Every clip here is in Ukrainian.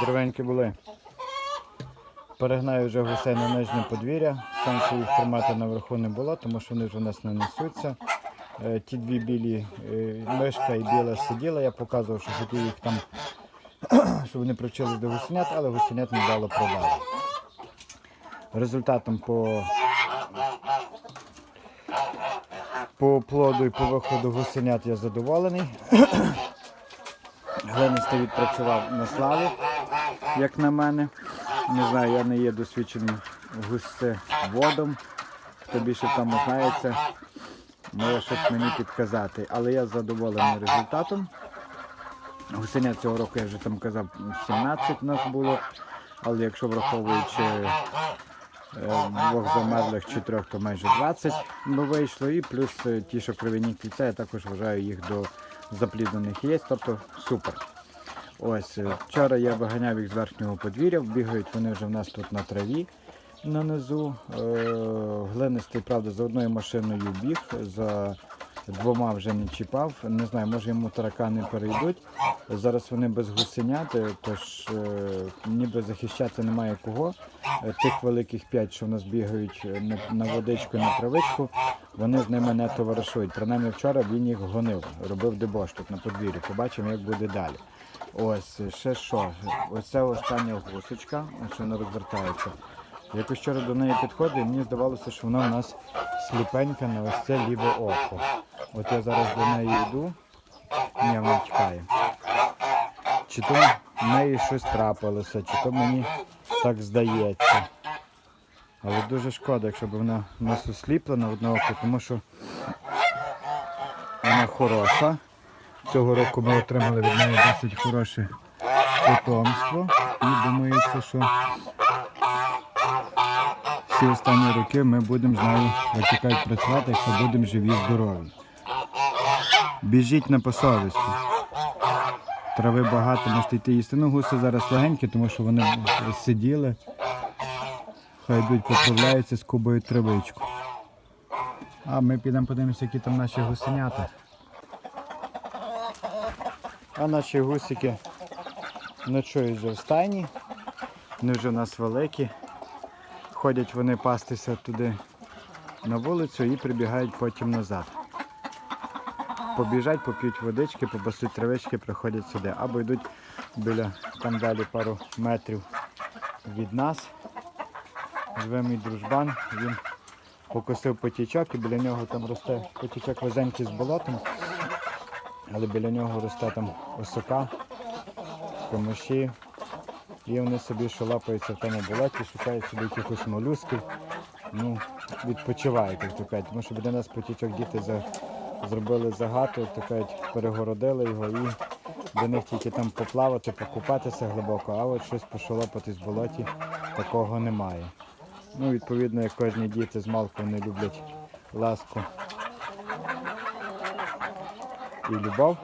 Деревенькі були. Перегнаю вже гусей на нижнє подвір'я. Сенсу їх тримати наверху не було, тому що вони вже в нас не несуться. Е, Ті дві білі е, мишка і біла сиділа, я показував, що хотів їх там, щоб вони привчились до гусенят, але гусенят не дало продати. Результатом по, по плоду і по виходу гусенят я задоволений. Глинистий відпрацював на славу, як на мене. Не знаю, я не є досвідченим гусеводом. Хто більше там знається, може щось мені підказати. Але я задоволений результатом. Гусеня цього року я вже там казав 17 у нас було. Але якщо враховуючи е, двох замерлих чи трьох, то майже 20 би вийшло. І плюс е, ті, що кров'яні кільця, я також вважаю їх до запліднених є. Тобто супер. Ось, е, вчора я виганяв їх з верхнього подвір'я, бігають вони вже в нас тут на траві нанизу. низу. глинистий, правда, за одною машиною біг, за двома вже не чіпав. Не знаю, може йому таракани перейдуть. Зараз вони без гусенят, тож е, ніби захищати немає кого. Е, Тих великих п'ять, що в нас бігають е, на, водичку, на травичку, вони з ними не товаришують. Принаймні вчора він їх гонив, робив дебош тут на подвір'ї. Побачимо, як буде далі. Ось, ще що. Ось це остання гусочка, ось вона розвертається. Якось вчора до неї підходив, мені здавалося, що вона у нас сліпенька на ось це ліве око. От я зараз до неї йду, ні, вона тікає. Чи то в неї щось трапилося, чи то мені так здається. Але дуже шкода, якщо б вона у нас осліплена в одне око, тому що вона хороша. Цього року ми отримали від неї досить хороше потомство. І думається, що всі останні роки ми будемо з нею, працювати, якщо будемо живі, здорові. Біжіть на посовісті. Трави багато, можете йти їсти. Ну, гуси зараз легенькі, тому що вони сиділи. Хай йдуть, поправляються, скубають травичку. А ми підемо подивимося, які там наші гусенята. А наші гусики ночують вже в стайні. Вони вже у нас великі. Ходять вони пастися туди на вулицю і прибігають потім назад. Побіжать, поп'ють водички, побасуть травички, приходять сюди. Або йдуть біля там далі пару метрів від нас. Живе мій дружбан, він покосив потічок і біля нього там росте потічок везенький з болотом, але біля нього росте там осока, камиші. І вони собі шалапаються в тому болоті, шукають собі якихось молюсків. Ну, відпочивають, як то. Тому що біля нас потічок діти за, зробили загату, кажуть, перегородили його і до них тільки там поплавати, покупатися глибоко, а от щось пошалопатись в болоті такого немає. Ну, відповідно, як кожні діти з малку вони люблять ласку і любов.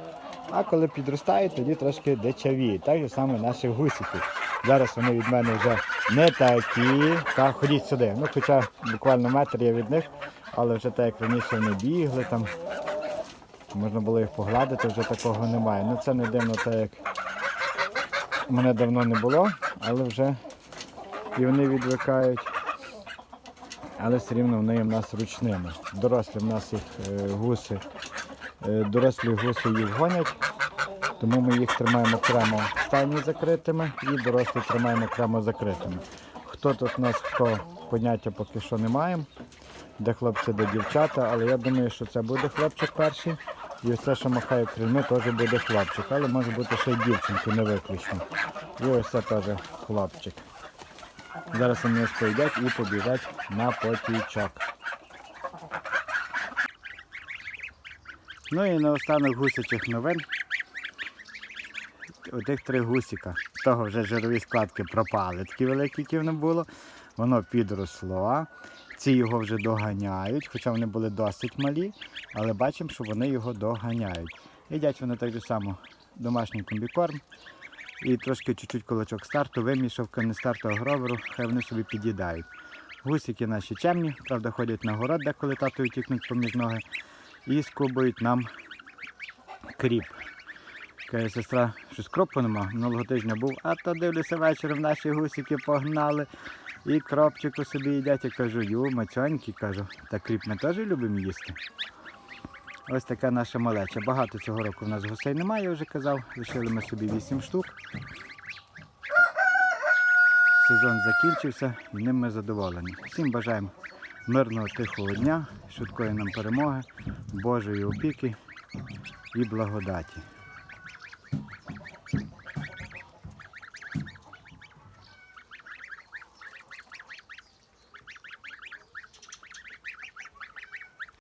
А коли підростають, тоді трошки дичавіють. Так же саме наші гусики. Зараз вони від мене вже не такі. Та ходіть сюди. Ну, хоча буквально метр є від них, але вже так як раніше вони бігли там. Можна було їх погладити, вже такого немає. Ну це не дивно, так як мене давно не було, але вже і вони відвикають. Але все рівно вони в нас ручними. Дорослі в нас їх е, гуси, е, дорослі гуси їх гонять, тому ми їх тримаємо окремо в стайні закритими і дорослі тримаємо окремо закритими. Хто тут у нас, хто поняття поки що не маємо, де хлопці, де дівчата, але я думаю, що це буде хлопчик перший. І все, що махає крильми, теж буде хлопчик, але може бути ще й дівчинки, не виключно. І ось це теж хлопчик. Зараз вони ось поїдять і побіжать на потічок. Ну і наостанок гусячих новин. Отих три гусіка. З того вже жирові складки пропали. Такі великі, які воно було. Воно підросло. Ці його вже доганяють, хоча вони були досить малі, але бачимо, що вони його доганяють. Їдять вони так само домашній комбікорм. І трошки чуть-чуть кулачок старту, вимішав, не старту агроверу, хай вони собі під'їдають. Гусики наші чемні, правда, ходять на город, деколи татою тікнуть поміж ноги, і скубують нам кріп. Каже, сестра, щось кропу нема. Минулого тижня був, а то дивлюся вечором, наші гусики погнали. І кропчику собі їдять. Я кажу, ю, мацьонькі, кажу, та кріп ми теж любимо їсти. Ось така наша малеча. Багато цього року в нас гусей немає, я вже казав. Лишили ми собі 8 штук. Сезон закінчився і ним ми задоволені. Всім бажаємо мирного тихого дня, швидкої нам перемоги, Божої опіки і благодаті.